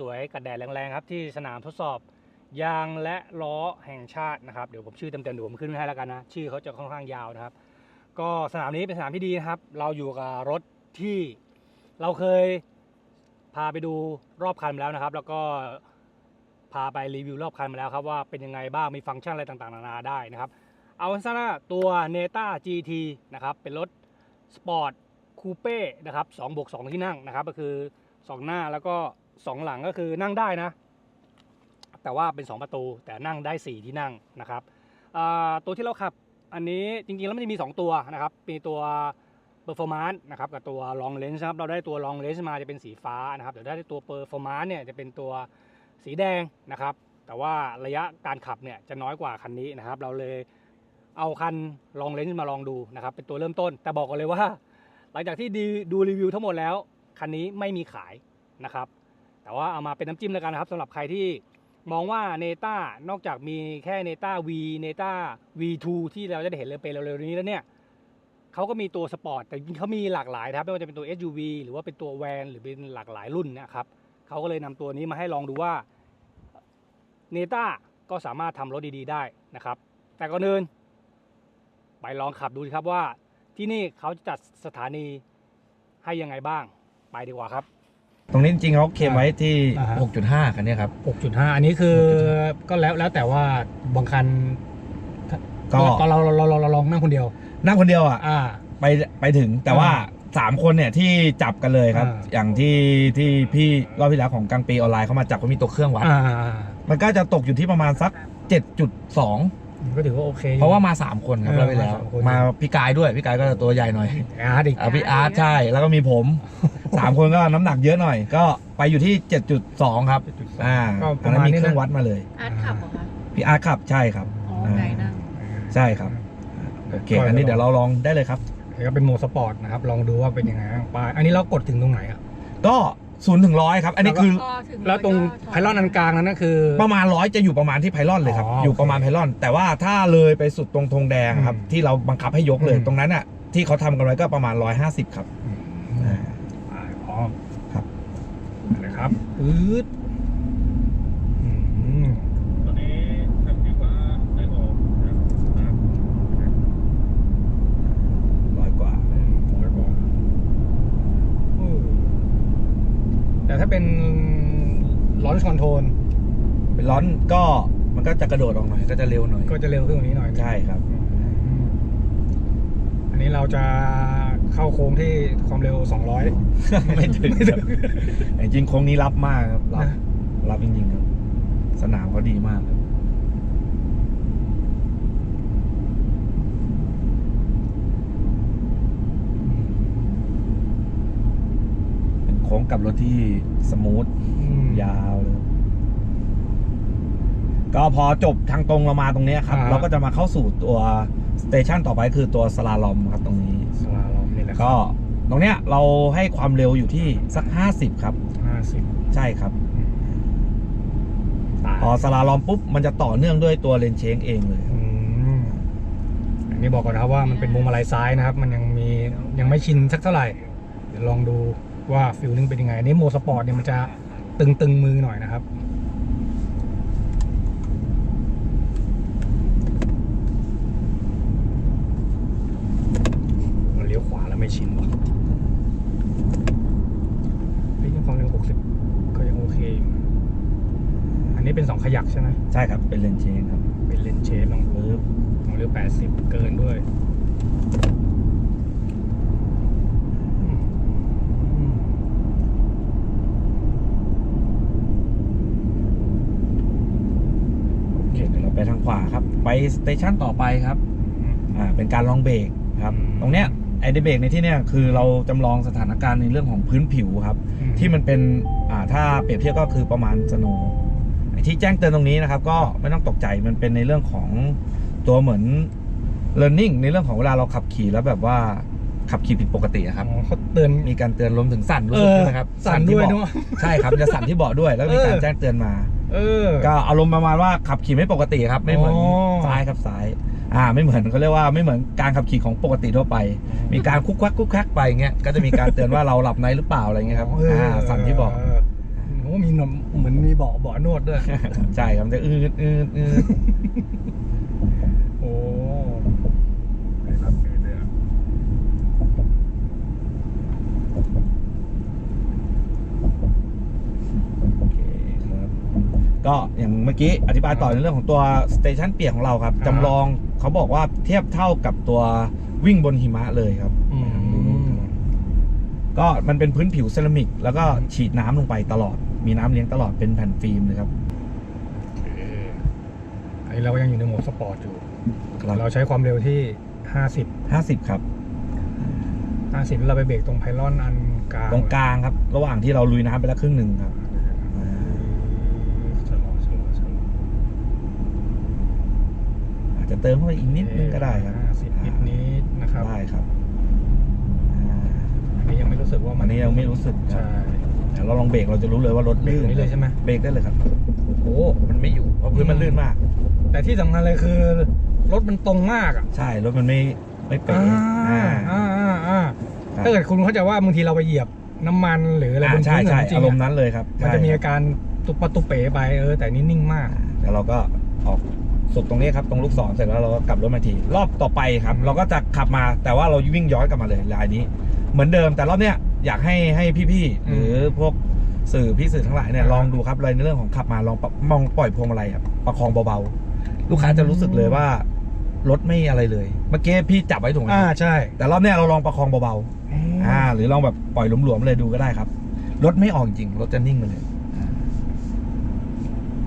สวยๆ กัดแดดแรงๆ ครับที่สนามทดสอบยางและล้อแห่งชาตินะครับ เดี๋ยวผมชื่อเต็มๆเดี๋ยวผมขึ้นให้แล้วกันนะ ชื่อเขาจะค่อนข้างยาวนะครับ ก็สนามนี้เป็นสนามที่ดีนะครับ เราอยู่กับรถที่เราเคยพาไปดูรอบคันมาแล้วนะครับ แล้วก็พาไปรีวิวรอบคันมาแล้วครับว่าเป็นยังไงบ้างมีฟังก์ชันอะไรต่างๆ นานาได้นะครับ เอาสั้นๆนะตัว Neta GT นะครับเป็นรถสปอร์ตคูเป้นะครับ2บวก2ที่นั่งนะครับ ก็คือ 2 หน้าแล้วก็ 2หลังก็คือนั่งได้นะ แต่ว่าเป็น 2 ประตูแต่นั่งได้ 4 ที่นั่งนะครับตัวที่เราขับอันนี้จริงๆแล้วมันจะมี 2 ตัวนะครับ มีตัว Performance นะครับกับตัว Long Range นะครับเราได้ตัว Long Range มาจะเป็นสีฟ้านะครับเดี๋ยวได้ตัว Performance เนี่ยจะเป็นตัวสีแดงนะครับ แต่ว่าระยะการขับเนี่ยจะน้อยกว่าคันนี้นะครับ เราเลยเอาคัน Long Range มาลองดูนะครับ เป็นตัวเริ่มต้น แต่บอกกันเลยว่า หลังจากที่ดูรีวิวทั้งหมดแล้ว คันนี้ไม่มีขายนะครับ แต่ว่าเอามาเป็นน้ำจิ้มแล้วกันนะครับสำหรับใครที่มองว่าเนต้านอกจากมีแค่เนต้า V เนต้า V2 ที่เราจะได้เห็นเลยไปเร็วๆนี้แล้วเนี่ยเขาก็มีตัวสปอร์ตแต่เขามีหลากหลายนะครับไม่ว่าจะเป็นตัว SUV หรือว่าเป็นตัวแวนหรือเป็นหลากหลายรุ่นนะครับเขาก็เลยนำตัวนี้มาให้ลองดูว่าเนต้าก็สามารถทำรถดีๆได้นะครับ แต่ก่อนอื่นไปลองขับดูครับว่าที่นี่เขาจะจัดสถานีให้ยังไงบ้างไปดีกว่าครับ ตรงนี้จริงๆเขาเคลมไว้ที่ อ่าฮะ 6.5กันเนี่ยครับ 6.5 อันนี้คือก็แล้วแล้วแต่ว่าบางคันก็ตอนเราเราเราเราเราลองนั่งคนเดียว นั่งคนเดียวอะ อ่า ไปไปถึงแต่ว่า 3 คนเนี่ยที่จับกันเลยครับ อ่า อย่างที่ที่พี่รอบที่แล้วของกลางปีออนไลน์เขามาจับเขามีตัวเครื่องวัด อ่ามันก็จะตกอยู่ที่ประมาณสัก 7.2 ก็ถือว่าโอเคเพราะว่ามา 3 คนครับเออรอบที่แล้ว มาสามคน มาพี่กายด้วย พี่กายก็จะตัวใหญ่หน่อยอาร์ตอีก อะพี่อาร์ตใช่แล้วก็มีผม 3คนก็น้ำหนักเยอะหน่อย ก็ไปอยู่ที่ 7.2 ครับอ่าก็ปอันระนั้นมาณมีนี้เครื่องนะวัดมาเลยอาร์ตขับเหรอคะ พี่อาร์ตขับใช่ครับ อ๋อไงนั่ง ใช่ครับโอเคอันนี้เดี๋ยวเราลองได้เลยครับ แล้วก็เป็นโหมดสปอร์ตนะครับ ลองดูว่าเป็นยังไงบ้างไปอันนี้เรากดถึงตรงไหนอะก็ศูนย์ถึงร้อยครับ อันนี้แล้วก็คือ ก็ถึงแล้วตรงก็ถไพลอนอันกลางนั้นก็คือ ประมาณร้อยจะอยู่ประมาณที่ไพลอนเลยครับ อ๋ออยู่ประมาณไพลอน แต่ว่าถ้าเลยไปสุดตรงธงแดงครับ อืมที่เราบังคับให้ยกเลยอืม ตรงนั้นอะที่เขาทำกันไว้ก็ประมาณ 150 ครับ อืม อ่า อ่าพร้อม ครับ นะ ครับปื๊ดอืมตอนนี้ทำที่ว่าได้ออกนะครับร้อยกว่าร้อยกว่าเออแต่ถ้าเป็นลอนชคอนโทรลเป็นร้อนก็มันก็จะกระโดดออกหน่อยก็จะเร็วหน่อยก็จะเร็วขึ้นกว่านี้หน่อย ใช่ครับ อันนี้เราจะ เข้าโค้งที่ความเร็ว 200 ไม่ถึงครับแต่จริงๆโค้งนี้รับมากครับรับนะ รับจริงๆครับ สนามเขาดีมากครับเป็นโค้งกลับรถที่สมูท อืม ยาวเลยก็พอจบทางตรงเรามาตรงเนี้ยครับ อ่า เราก็จะมาเข้าสู่ตัวสเตชันต่อไปคือตัวสลาลอมครับตรงนี้ สลาลอม นี่แหละก็ตรงเนี้ยเราให้ความเร็วอยู่ที่สัก 50 ครับ ห้าสิบใช่ครับ ตายพอสลาลอมปุ๊บ มันจะต่อเนื่องด้วยตัวเลนเชงเองเลย อืมอันนี้บอกก่อนนะครับว่ามันเป็นมุมอะไรซ้ายนะครับ มันยังมียังไม่ชินสักเท่าไหร่ เดี๋ยวลองดูว่าฟิลลิ่งเป็นยังไงอันนี้โหมดสปอร์ตเนี่ยมันจะตึงตึงๆมือหน่อยนะครับ มันเลี้ยวขวาแล้ว ไม่ชินว่ะเฮ้ยยังความเร็ว60 ก็ยังโอเคอยู่อันนี้เป็นสองขยักใช่ไหมใช่ครับ เป็นเลนเชงครับ เป็นเลนเชฟลองดูปึ๊บความเร็ว80 เกินด้วยอืมอืมโอเคเดี๋ยวเราไปทางขวาครับ ไปสเตชันต่อไปครับ อ่า เป็นการลองเบรกครับอืมตรงเนี้ย ไอเดเบรกในที่เนี้ยคือเราจำลองสถานการณ์ในเรื่องของพื้นผิวครับ ที่มันเป็นอ่าถ้าเปรียบเทียบก็คือประมาณสโนว์ไอที่แจ้งเตือนตรงนี้นะครับ ก็ไม่ต้องตกใจมันเป็นในเรื่องของตัวเหมือน learning ในเรื่องของเวลาเราขับขี่แล้วแบบว่าขับขี่ผิดปกติอะครับอ๋อเขาเตือนมีการเตือนรวมถึงสั่นรู้เอสึกอใช่ไหมครับสั่นที่ด้วยเบาะเนอะใช่ครับมันจะสั่นที่เบาะด้วย แล้วมีการเออแจ้งเตือนมา เออ ก็อารมณ์ประมาณว่าขับขี่ไม่ปกติครับ ไม่เหมือนอ๋อซ้ายครับซ้าย อ่าไม่เหมือนเขาเรียกว่าไม่เหมือนการขับขี่ของปกติทั่วไป มีการคุกคักคุกคักไปเงี้ยก็จะมีการเตือนว่าเราหลับในหรือเปล่าอะไรเงี้ยครับเอออ่าสั่นที่บอกเโอ้มีนมเหมือนมีเบาะเบาะนวดด้วย ใช่ครับมันจะอืดอืดอืด โอ้ ไปรับเงินเลยอะ โอเคครับ ก็อย่างเมื่อกี้อธิบายต่อในเรื่องของตัวสเตชันเปียกของเราครับจำลองเขาบอกว่าเทียบเท่ากับตัววิ่งบนหิมะเลยครับ อืม ก็มันเป็นพื้นผิวเซรามิก แล้วก็ฉีดน้ำลงไปตลอด มีน้ำเลี้ยงตลอดเป็นแผ่นฟิล์มเลยครับอันนี้เราก็ยังอยู่ในโหมดสปอร์ตอยู่ ครับเราใช้ความเร็วที่ 50 ห้าสิบครับ 50แล้วเราไปเบรกตรงไพลอนอันกลางตรงกลางครับ ระหว่างที่เราลุยน้ำไปแล้วครึ่งหนึ่งครับอ่า ชะลอชะลอชะลอ อาจจะ เติมเข้าไปอีกนิดนึงก็ได้ครับสิบนิดนิดๆนะครับได้ครับอ่าอันนี้ยังไม่รู้สึกว่ามัอันนี้ยังไม่รู้สึกครับใช่แต่เราลองเบรกเราจะรู้เลยว่ารถลื่นเบรกนี้เลยใช่ไหมเบรกได้เลยครับโอ้มันไม่อยู่เพราะพื้นมันลื่นมาก แต่ที่สำคัญเลยคือรถมันตรงมากอะใช่รถมันไม่ไม่เป๋อ่าอ่าอ่าอ่าอ่าครับถ้าเกิดคุณเข้าใจว่าบางทีเราไปเหยียบน้ำมันหรืออะไรบนอ่าใช่พื้นใช่จริงอารมณ์ๆอะนั้นเลยครับมันจะมีใช่อาการตุบปะตุเป๋ไปเออแต่นี่นิ่งมากแล้วเราก็ออก สุดตรงนี้ครับตรงลูกศรเสร็จแล้วเราก็กลับรถมาที รอบต่อไปครับอืมเราก็จะขับมาแต่ว่าเราวิ่งย้อนกลับมาเลยลายนี้ เหมือนเดิมแต่รอบเนี้ยอยากให้ให้พี่ๆหรือพวกสื่อพี่สื่อทั้งหลายเนี่ยลองดูครับเลยในเรื่องของขับมาลองปรับมองปล่อยพวงมาลัยครับประคองเบาๆ ลูกค้าจะรู้สึกเลยว่ารถไม่อะไรเลย เมื่อกี้พี่จับไว้ถูกไหมอ่าครับใช่ แต่รอบเนี้ยเราลองประคองเบาๆอ่า หรือลองแบบปล่อยหลวมๆเลยดูก็ได้ครับ รถไม่ออกจริงรถจะนิ่งไปเลย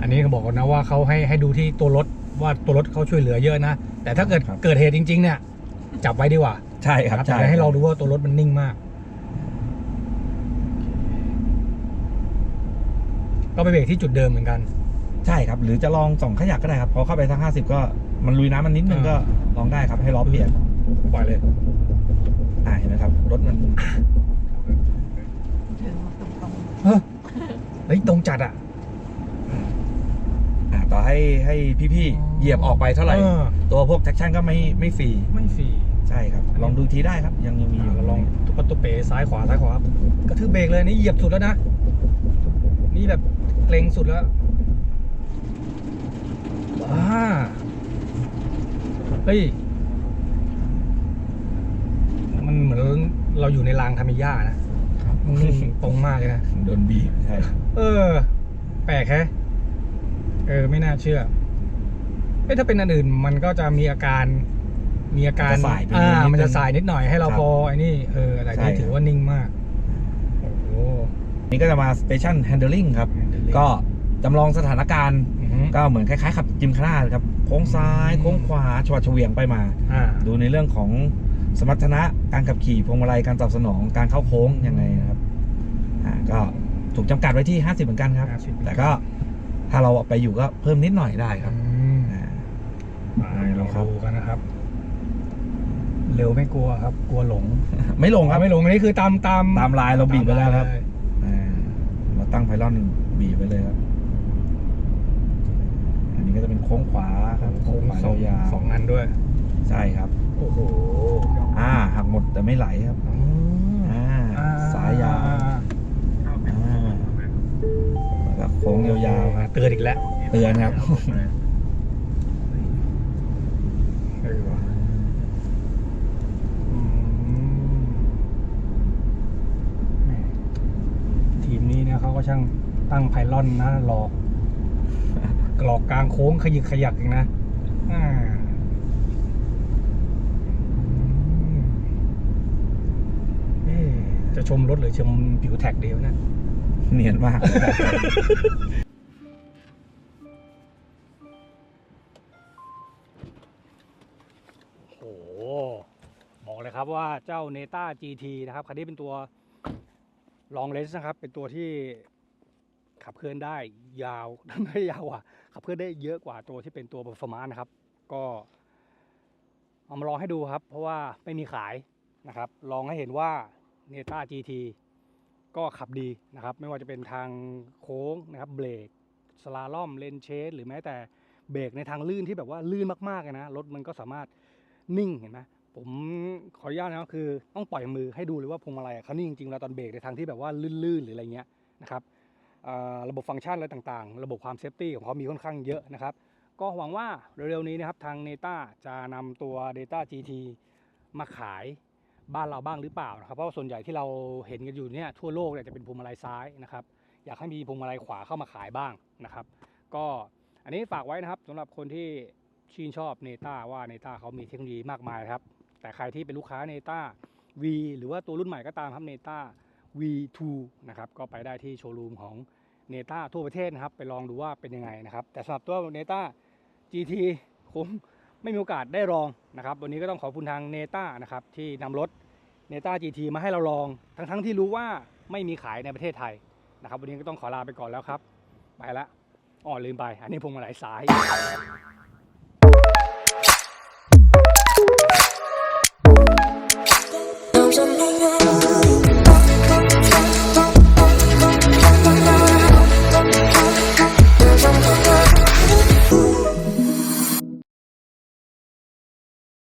อันนี้เขาบอกนะว่าเขาให้ให้ดูที่ตัวรถ ว่าตัวรถเขาช่วยเหลือเยอะนะ แต่ถ้าเกิดครับ เกิดเหตุจริง ๆ เนี่ย จับไว้ดีกว่าใช่ครับแต่ใช่ให้เราดูว่าตัวรถมันนิ่งมาก ก็ไปเบรกที่จุดเดิมเหมือนกัน ใช่ครับ หรือจะลองส่องขยักก็ได้ครับพอเข้าไปทั้งห้าสิบก็มันลุยน้ำมันนิดนึงอ่า ก็ลองได้ครับให้ล้อเปลี่ยนปล่อยเลย อ่าเห็นไหมครับรถมันถึงมาตรงตรงเฮ้ยเฮ้ยตรงจัดอะอ่า ต่อให้ให้พี่ๆเหยียบออกไปเท่าไหร่ออ ตัวพวกแท็กชั่นก็ไม่ไม่ฟรีไม่ฟรี ใช่ครับ ลองดูทีได้ครับ ยังยังมีอยู่เราลองตุปะตุเป๋ซ้ายขวาซ้ายขวากระทืบเบรกเลยนี่เหยียบสุดแล้วนะ นี่แบบเกรงสุดแล้วว้าเฮ้ยมันเหมือนเราอยู่ในรางธรรมิย่านะครับมันนิ่งตรงมากเลยนะ โดนบีบใช่ เออ แปลกแฮะ เออไม่น่าเชื่อเอ้ยถ้าเป็นอันอื่นมันก็จะมีอาการมีอาการมันจะสายไปอ่านิดนึงมันจะสายนิดหน่อยให้เราครับพอไอ้นี่เออแต่ใช่นี่ครับถือว่านิ่งมาก โอ้โหนี่ก็จะมา station handling ครับ ก็จำลองสถานการณ์อือฮึก็เหมือนคล้ายๆขับจิมคาร่าเลยครับ โค้งซ้ายโค้งขวาชวัดเฉวียงไปมา อ่า ดูในเรื่องของสมรรถนะการขับขี่พวงมาลัยการตอบสนองการเข้าโค้งยังไงนะครับอ่าก็ถูกจำกัดไว้ที่ 50 เหมือนกันครับ 50 แต่ก็ ถ้าเราเอาไปอยู่ก็เพิ่มนิดหน่อยได้ครับอืมอ่าไปลเราองดูครับ ดูกันนะครับ เร็วไม่กลัวครับ กลัวหลงไม่ลงครับ ไม่หลงอันนี้คือตามตามตามลายเราบีบไปแล้วครับตามายเยอ่าเราตั้งไพลอนบีบไว้เลยครับ อันนี้ก็จะเป็นโค้งขวาครับโค้งขวาสองยาวสองอันด้วยๆใช่ครับ โอ้โหอ่าหักหมดแต่ไม่ไหลครับ อ่าสายยาว แล้วก็โค้งยาวๆครับเตือนอีกแล้วเตือนครับเออว่ะอืมแหม่ทีมนี้เนี่ยเขาก็ช่างตั้งไพลอนนะหลอกหลอกกลางโค้งขยิกขยักเองนะอ่าอืมเอ๊ะจะชมรถหรือชมผิวแท็กเดียวนะ เนียนมาก โอ้โหบอกเลยครับว่าเจ้า Neta GT นะครับ คันนี้เป็นตัว Long Range นะครับ เป็นตัวที่ขับเคลื่อนได้ยาว ไม่ได้ยาวอะ ขับเคลื่อนได้เยอะกว่าตัวที่เป็นตัว Performance นะครับ ก็เอามาลองให้ดูครับ เพราะว่าไม่มีขายนะครับ ลองให้เห็นว่า Neta GT ก็ขับดีนะครับ ไม่ว่าจะเป็นทางโค้งนะครับเบรกสลาล่อมเลนเชสหรือแม้แต่เบรกในทางลื่นที่แบบว่าลื่นมากๆนะรถมันก็สามารถนิ่งเห็นไหมผมขออนุญาตนะคือต้องปล่อยมือให้ดูเลยว่าพวงมาลัยเขานิ่งจริงๆเวลาตอนเบรกในทางที่แบบว่าลื่นๆหรืออะไรเงี้ยนะครับระบบฟังก์ชันอะไรต่างๆ ระบบความเซฟตี้ของเขามีค่อนข้างเยอะนะครับ ก็หวังว่าเร็วๆนี้นะครับทาง Neta จะนำตัว Data GT มาขาย บ้านเราบ้างหรือเปล่านะครับเพราะว่าส่วนใหญ่ที่เราเห็นกันอยู่เนี่ยทั่วโลกเนี่ยจะเป็นพวงมาลัยซ้ายนะครับ อยากให้มีพวงมาลัยขวาเข้ามาขายบ้างนะครับ ก็อันนี้ฝากไว้นะครับสำหรับคนที่ชื่นชอบ Neta ว่า Neta เขามีเทคโนโลยีมากมายครับ แต่ใครที่เป็นลูกค้า Neta V หรือว่าตัวรุ่นใหม่ก็ตามครับ Neta V2 นะครับก็ไปได้ที่โชว์รูมของ Neta ทั่วประเทศนะครับ ไปลองดูว่าเป็นยังไงนะครับ แต่สำหรับตัว Neta GT คง ไม่มีโอกาสได้ลองนะครับ วันนี้ก็ต้องขอบคุณทางเนต้านะครับที่นำรถเนต้า GT มาให้เราลอง ทั้งๆทที่รู้ว่าไม่มีขายในประเทศไทยนะครับ วันนี้ก็ต้องขอลาไปก่อนแล้วครับไปละอ๋อลืมไป อันนี้พวงมาลัยสาย